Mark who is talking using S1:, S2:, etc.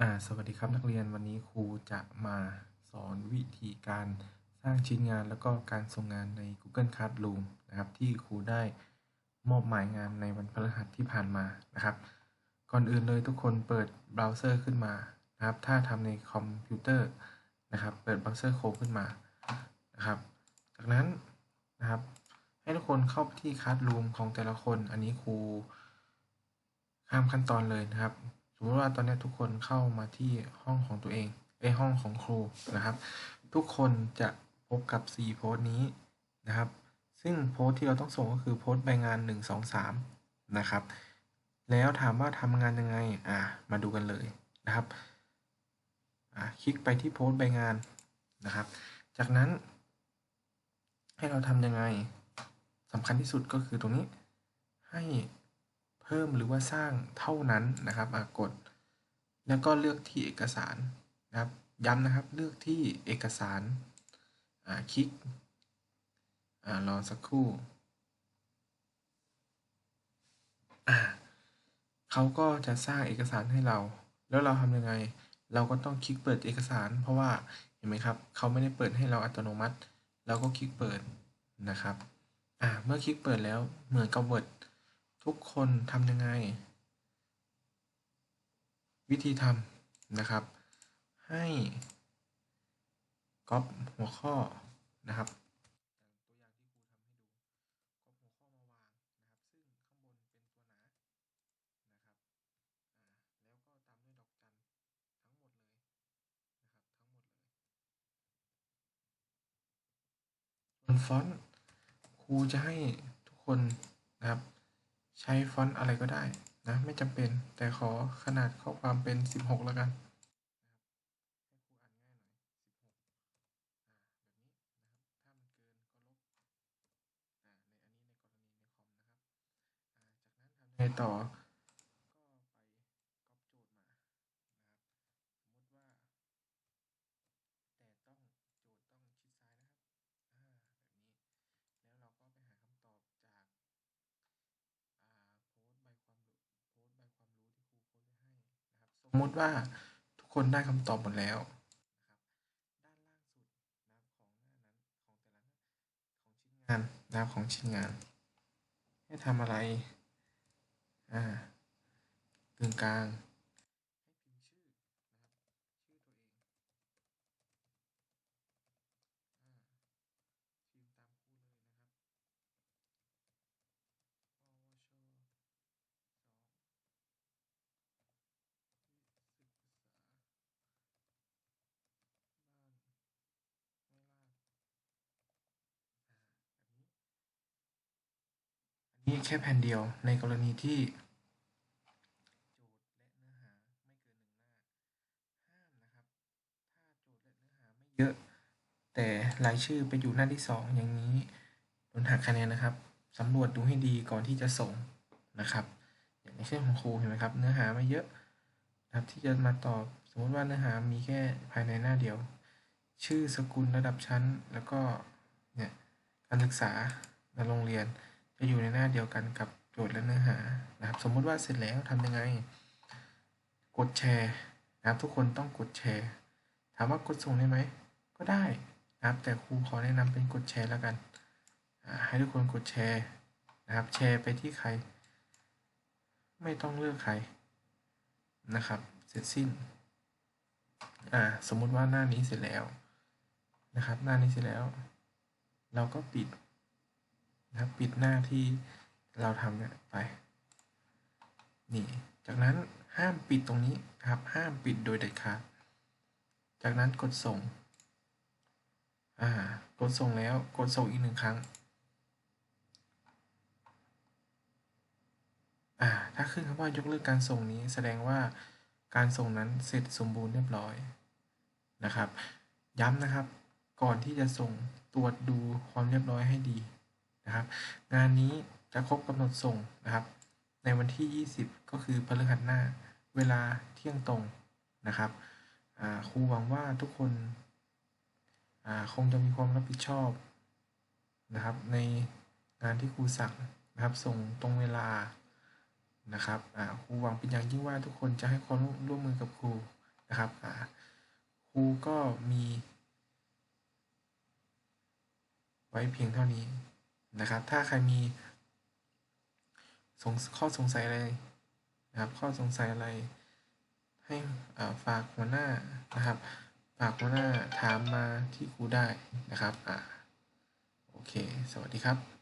S1: อ่าสวัสดีครับนักเรียนวันนี้ครูจะมาสอนวิธีการสร้างชิ้นงานแล้วก็การส่งงานใน Google Classroom นะครับ ที่ครูได้มอบหมายงานในวันพฤหัสที่ผ่านมานะครับ ก่อนอื่นเลยทุกคนเปิดเบราว์เซอร์ขึ้นมานะครับ ถ้าทำในคอมพิวเตอร์นะครับ เปิดเบราว์เซอร์โคขึ้นมานะครับ จากนั้นนะครับ ให้ทุกคนเข้าไปที่ Classroom ของแต่ละคน อันนี้ครูข้ามขั้นตอนเลยนะครับ สมมติว่าตอนนี้ทุกคนเข้ามาที่ห้องของตัวเองไอห้องของครูนะครับ ทุกคนจะพบกับ 4 โพสต์นี้นะครับ ซึ่งโพสต์ที่เราต้องส่งก็คือโพสต์ใบงาน 1 2 3 นะครับ แล้วถามว่าทำงานยังไงอ่ามาดูกันเลยนะครับอ่าคลิกไปที่โพสต์ใบงานนะครับ จากนั้น ให้เราทำยังไงสำคัญที่สุดก็คือตรงนี้ให้ เพิ่มหรือว่าสร้างเท่านั้นนะครับกด แล้วก็เลือกที่เอกสารนะครับ ย้ำนะครับเลือกที่เอกสารคลิกอรอสักครู่เขาก็จะสร้างเอกสารให้เรา แล้วเราทำยังไง เราก็ต้องคลิกเปิดเอกสาร เพราะว่าเห็นไหมครับเขาไม่ได้เปิดให้เราอัตโนมัติ เราก็คลิกเปิดนะครับเมื่อคลิกเปิดแล้วเหมือนกับ Word ทุกคนทำยังไง วิธีทำนะครับ ให้ก๊อปหัวข้อนะครับตัวอย่างที่ครูทำให้ดูก๊อปหัวข้อมาวางนะครับซึ่งข้างบนเป็นตัวหนานะครับแล้วก็ตามด้วยดอกจันทั้งหมดเลยนะครับทั้งหมดเลยส่วนฟอนต์ครูจะให้ทุกคนนะครับ ใช้ฟอนต์อะไรก็ได้นะไม่จำเป็นแต่ขอขนาดข้อความเป็น 16 แล้วกันให้ครูอ่านง่ายหน่อย 16แบบนี้นะครับถ้ามันเกินก็ลบในอันนี้ในกรณีในคอมนะครับจากนั้นทำยังไงต่อส มมติว่าทุกคนได้คำตอบหมดแล้วด้านล่างสุดนะของหน้านั้นของแต่ละของชิ้นงานนะครับของชิ้นงาน ให้ทำอะไร อ่ากึ่งกลาง นี้แค่แผ่นเดียวในกรณีที่โจทย์และเนื้อหาไม่เกินหนึ่งหน้าห้ามนะครับถ้าโจทย์และเนื้อหาไม่เยอะ แต่รายชื่อไปอยู่หน้าที่สองอย่างนี้โดนหักคะแนนนะครับสำรวจดูให้ดีก่อนที่จะส่งนะครับ อย่างเช่นของครูเห็นไหมครับ เนื้อหาไม่เยอะนะครับที่จะมาตอบสมมติว่าเนื้อหามีแค่ภายในหน้าเดียว ชื่อสกุลระดับชั้น แล้วก็เนี่ยการศึกษาในโรงเรียน จะอยู่ในหน้าเดียวกันกับโจทย์และเนื้อหานะครับ สมมุติว่าเสร็จแล้วทำยังไง กดแชร์นะครับทุกคนต้องกดแชร์ ถามว่ากดส่งได้ไหม ก็ได้นะครับ แต่ครูขอแนะนำเป็นกดแชร์แล้วกัน ให้ทุกคนกดแชร์นะครับ แชร์ไปที่ใคร ไม่ต้องเลือกใครนะครับ เสร็จสิ้นอ่าสมมุติว่าหน้านี้เสร็จแล้วนะครับ หน้านี้เสร็จแล้ว เราก็ปิด นะปิดหน้าที่เราทำเนี่ยไปนี่จากนั้นห้ามปิดตรงนี้ครับห้ามปิดโดยเด็ดขาดจากนั้นกดส่งอ่ากดส่งแล้วกดส่งอีกหนึ่งครั้งอ่าถ้าขึ้นคำว่ายกเลิกการส่งนี้แสดงว่าการส่งนั้นเสร็จสมบูรณ์เรียบร้อยนะครับ ย้ำนะครับก่อนที่จะส่งตรวจดูความเรียบร้อยให้ดี นะครับ งานนี้จะครบกำหนดส่งนะครับ ในวันที่ 20 ก็คือพฤหัสหน้า เวลาเที่ยงตรงนะครับครูหวังว่าทุกคนคงจะมีความรับผิดชอบนะครับ ในงานที่ครูสั่งนะครับ ส่งตรงเวลานะครับครูหวังเป็นอย่างยิ่งว่าทุกคนจะให้ความร่วมมือกับครูนะครับครูก็มี ไว้เพียงเท่านี้ นะครับ ถ้าใครมีสงข้อสงสัยอะไรนะครับ ข้อสงสัยอะไร ให้ฝากหัวหน้านะครับ ฝากหัวหน้าถามมาที่ครูได้นะครับอ่าโอเค สวัสดีครับ